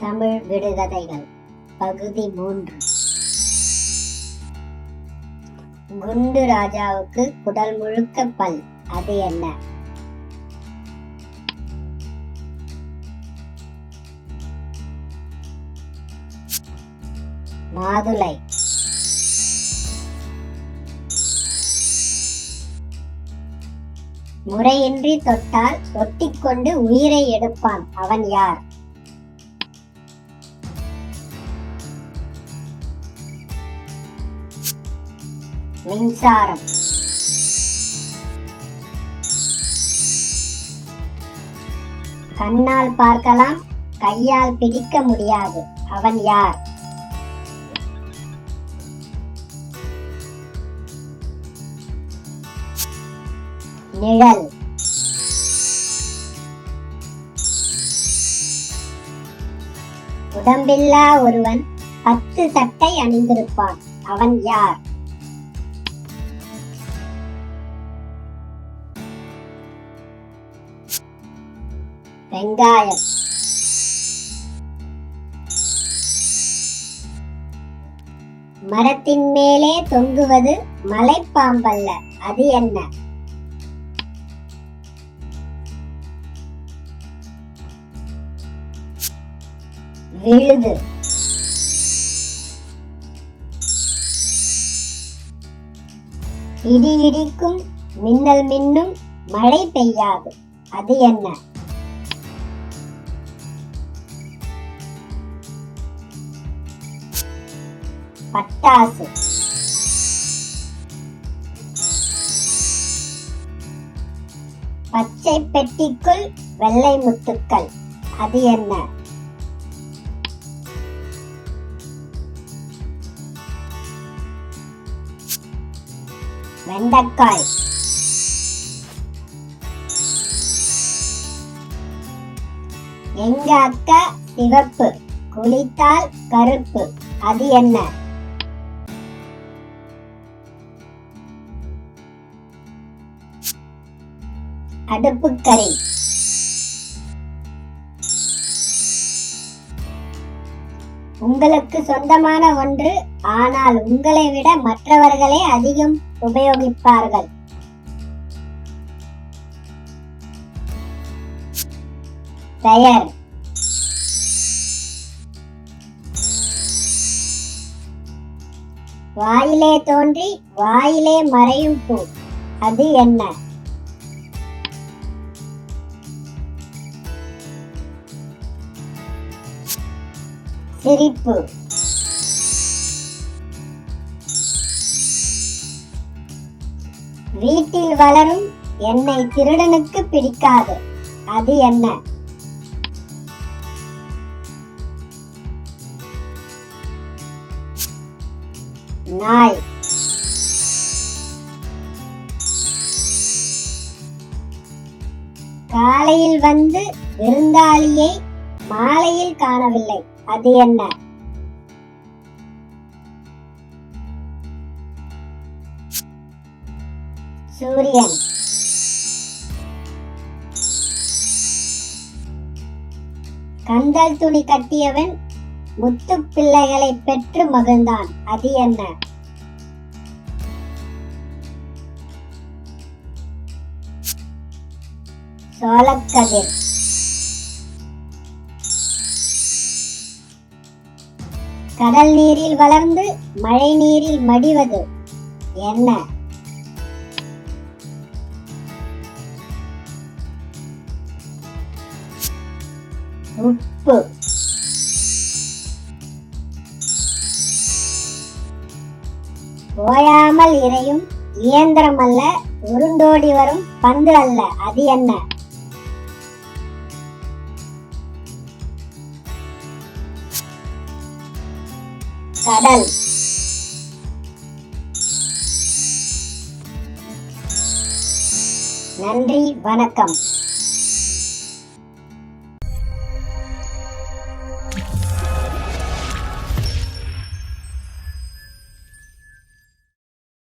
தமிழ் விடுகதைகள் பகுதி மூன்று. குண்டு ராஜாவுக்கு குடல் முழுக்க பல் அது என்ன? மாதுளை. முறையின்றி தொட்டால் ஒட்டிக்கொண்டு உயிரை எடுப்பான். அவன் யார்? மின்சாரம். கண்ணால் பார்க்கலாம் கையால் பிடிக்க முடியாது. அவன் யார்? நிழல். உடம்பில்லா ஒருவன் பத்து சட்டை அணிந்திருப்பான். அவன் யார்? வெங்காயம். மரத்தின் மேலே தொங்குவது மலைப்பாம்பல்ல அது என்ன? விழுது. இடி இடிக்கும் மின்னல் மின்னும் மழை பெய்யாது அது என்ன? பட்டாசு. பச்சை பெட்டிக்குள் வெள்ளை முத்துக்கள். அது என்ன? வெண்டைக்காய். எங்க அக்கா சிவப்பு குளித்தால் கருப்பு. அது என்ன? அடுப்புக்கரை. உங்களுக்கு சொந்தமான ஒன்று ஆனால் உங்களை விட மற்றவர்களே அதிகம் உபயோகிப்பார்கள். பெயர். வாயிலே தோன்றி வாயிலே மறையும் பூ. அது என்ன? சிரிப்பு. வீட்டில் வளரும் என்னை திருடனுக்கு பிடிக்காது. அது என்ன? நாய். காலையில் வந்து விருந்தாளியை மாலையில் காணவில்லை. அது என்ன? சூரியன். கந்தல் துணி கட்டியவன் முத்து பிள்ளைகளை பெற்று மகிழ்ந்தான். அது என்ன? சோழக்கதிர். கடல் நீரில் வளர்ந்து மழை நீரில் மடிவது என்ன? உப்பு. ஓயாமல் இறையும் இயந்திரம் அல்ல உருண்டோடி வரும் பந்து அல்ல. அது என்ன? கடல். நன்றி வணக்கம்.